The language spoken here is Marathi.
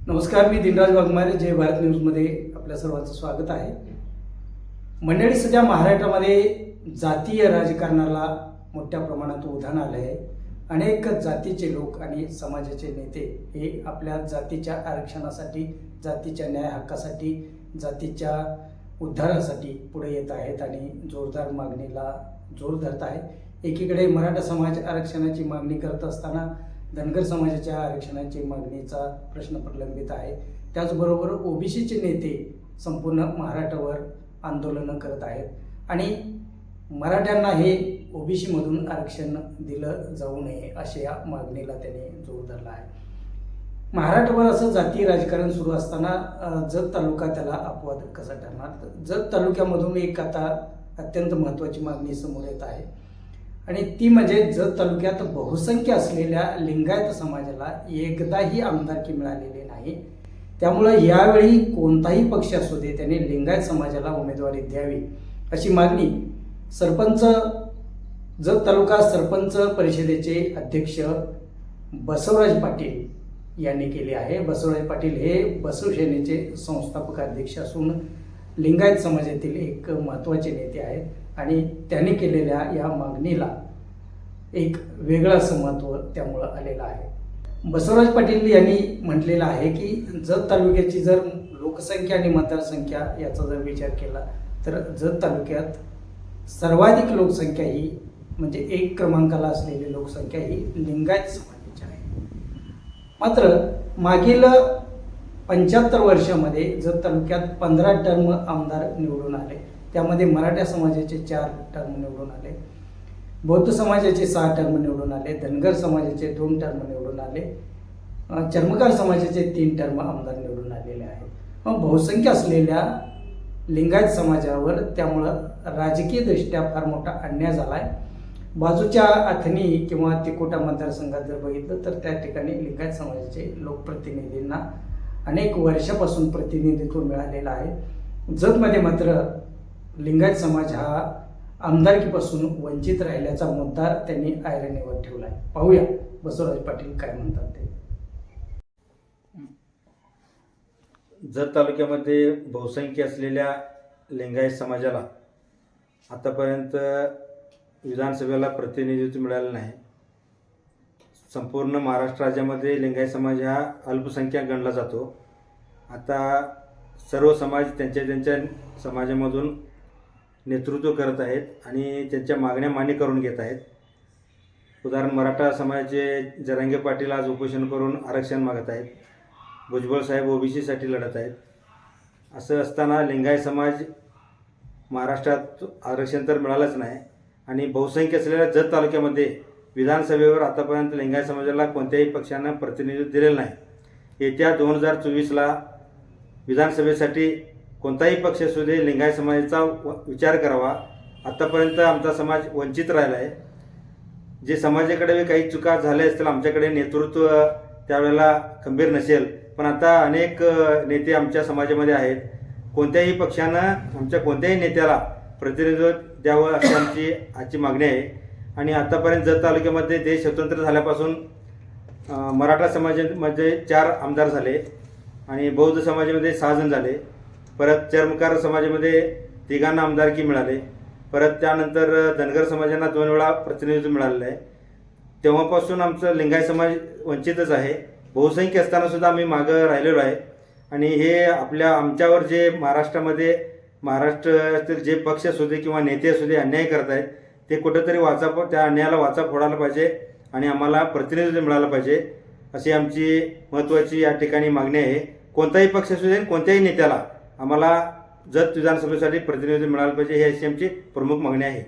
नमस्कार मी दिनराज वाघमारे जय भारत न्यूजमध्ये आपल्या सर्वांचं स्वागत आहे. मंडळी सध्या महाराष्ट्रामध्ये जातीय राजकारणाला मोठ्या प्रमाणात उधाण आलं आहे अनेक जातीचे लोक आणि समाजाचे नेते हे आपल्या जातीच्या आरक्षणासाठी जातीच्या न्याय हक्कासाठी जातीच्या उद्धारासाठी पुढे येत आहेत आणि जोरदार मागणीला जोर धरत आहे एकीकडे मराठा समाज आरक्षणाची मागणी करत असताना धनगर समाजाच्या आरक्षणाची मागणीचा प्रश्न प्रलंबित आहे. त्याचबरोबर ओबीसीचे नेते संपूर्ण महाराष्ट्रावर आंदोलनं करत आहेत. आणि मराठ्यांना हे ओबीसीमधून आरक्षण दिलं जाऊ नये अशा या मागणीला त्याने जोर धरला आहे. महाराष्ट्रभर असं जातीय राजकारण सुरू असताना जत तालुका त्याला अपवाद कसा ठरणार? तर जत तालुक्यामधून एक आता अत्यंत महत्त्वाची मागणी समोर येत आहे. आणि ती म्हणजे जत तालुक्यात बहुसंख्य असलेल्या लिंगायत समाजाला एकदाही आमदारकी मिळालेली नाही त्यामुळं यावेळी कोणताही पक्ष असू दे त्याने लिंगायत समाजाला उमेदवारी द्यावी अशी मागणी सरपंच जत तालुका सरपंच परिषदेचे अध्यक्ष बसवराज पाटील यांनी केली आहे. बसवराज पाटील हे बसवसेनेचे संस्थापक अध्यक्ष असून लिंगायत समाजातील एक महत्त्वाचे नेते आहेत. आणि त्यांनी केलेल्या या मागणीला एक वेगळा असं महत्त्व त्यामुळं आलेलं आहे. बसवराज पाटील यांनी म्हटलेलं आहे की जत तालुक्याची जर लोकसंख्या आणि मतदारसंख्या याचा जर विचार केला तर जत तालुक्यात सर्वाधिक लोकसंख्या ही म्हणजे एक क्रमांकाला असलेली लोकसंख्या ही लिंगायत समाजाची आहे. मात्र मागील पंच्याहत्तर वर्षामध्ये जत तालुक्यात पंधरा टर्म आमदार निवडून आले. त्यामध्ये मराठा समाजाचे चार टर्म निवडून आले. बौद्ध समाजाचे सहा टर्म निवडून आले. धनगर समाजाचे दोन टर्म निवडून आले. चर्मकार समाजाचे तीन टर्म आमदार निवडून आलेले आहेत. मग बहुसंख्य असलेल्या लिंगायत समाजावर त्यामुळं राजकीयदृष्ट्या फार मोठा अन्याय झाला आहे बाजूच्या अथनी किंवा तिकोटा मतदारसंघात जर बघितलं तर त्या ठिकाणी लिंगायत समाजाचे लोकप्रतिनिधींना अनेक वर्षापासून प्रतिनिधित्व मिळालेलं आहे. जतमध्ये मात्र लिंगायत समाज हा आमदारकीपासून वंचित राहिल्याचा मुद्दा त्यांनी आयरणीवर ठेवला आहे पाहूया बसवराज पाटील काय म्हणतात ते. जत तालुक्यामध्ये बहुसंख्य असलेल्या लिंगायत समाजाला आतापर्यंत विधानसभेला प्रतिनिधित्व मिळालं नाही संपूर्ण महाराष्ट्र राज्यामध्ये लिंगायत समाज हा अल्पसंख्याक गणला जातो. आता सर्व समाज त्यांच्या त्यांच्या समाजामधून नेतृत्व करत आहेत आणि त्यांच्या मागण्या मान्य करून घेत आहेत. उदाहरण मराठा समाजाचे जरांगे पाटील आज उपोषण करून आरक्षण मागत आहेत. भुजबळ साहेब ओबीसीसाठी लढत आहेत. असं असताना लिंगायत समाज महाराष्ट्रात आरक्षण तर मिळालंच नाही आणि बहुसंख्य असलेल्या जत तालुक्यामध्ये विधानसभेवर आतापर्यंत लिंगायत समाजाला कोणत्याही पक्षानं प्रतिनिधित्व दिलेलं नाही. येत्या दोन हजार चोवीसला विधानसभेसाठी कोणताही पक्ष असू दे लिंगायत समाजाचा व- विचार करावा. आत्तापर्यंत आमचा समाज वंचित राहिला आहे. जे समाजाकडे काही चुका झाल्या असतील आमच्याकडे नेतृत्व त्यावेळेला खंबीर नसेल. पण आता अनेक नेते आमच्या समाजामध्ये आहेत. कोणत्याही पक्षानं आमच्या कोणत्याही नेत्याला प्रतिनिधित्व द्यावं अशी आमची आजची मागणी आहे. आणि आतापर्यंत जत तालुक्यामध्ये देश स्वतंत्र झाल्यापासून मराठा समाजामध्ये चार आमदार झाले आणि बौद्ध समाजामध्ये सहा जण झाले. परत चर्मकार समाजामध्ये तिघांना आमदारकी मिळाले. परत त्यानंतर धनगर समाजांना दोन वेळा प्रतिनिधित्व मिळालेलं आहे. तेव्हापासून आमचं लिंगायत समाज वंचितच आहे. बहुसंख्य असताना सुद्धा आम्ही मागं राहिलेलो आहे. आणि हे आपल्या आमच्यावर जे महाराष्ट्रामध्ये महाराष्ट्रातील जे पक्ष असू दे किंवा नेते असू दे अन्याय करत आहेत ते कुठंतरी वाचा त्या अन्यायाला वाचा फोडायला पाहिजे आणि आम्हाला प्रतिनिधित्व मिळालं पाहिजे अशी आमची महत्त्वाची या ठिकाणी मागणी आहे. कोणताही पक्ष असू दे कोणत्याही नेत्याला आम्हाला जत विधानसभेसाठी प्रतिनिधी मिळालं पाहिजे ही अशी आमची प्रमुख मागणी आहे.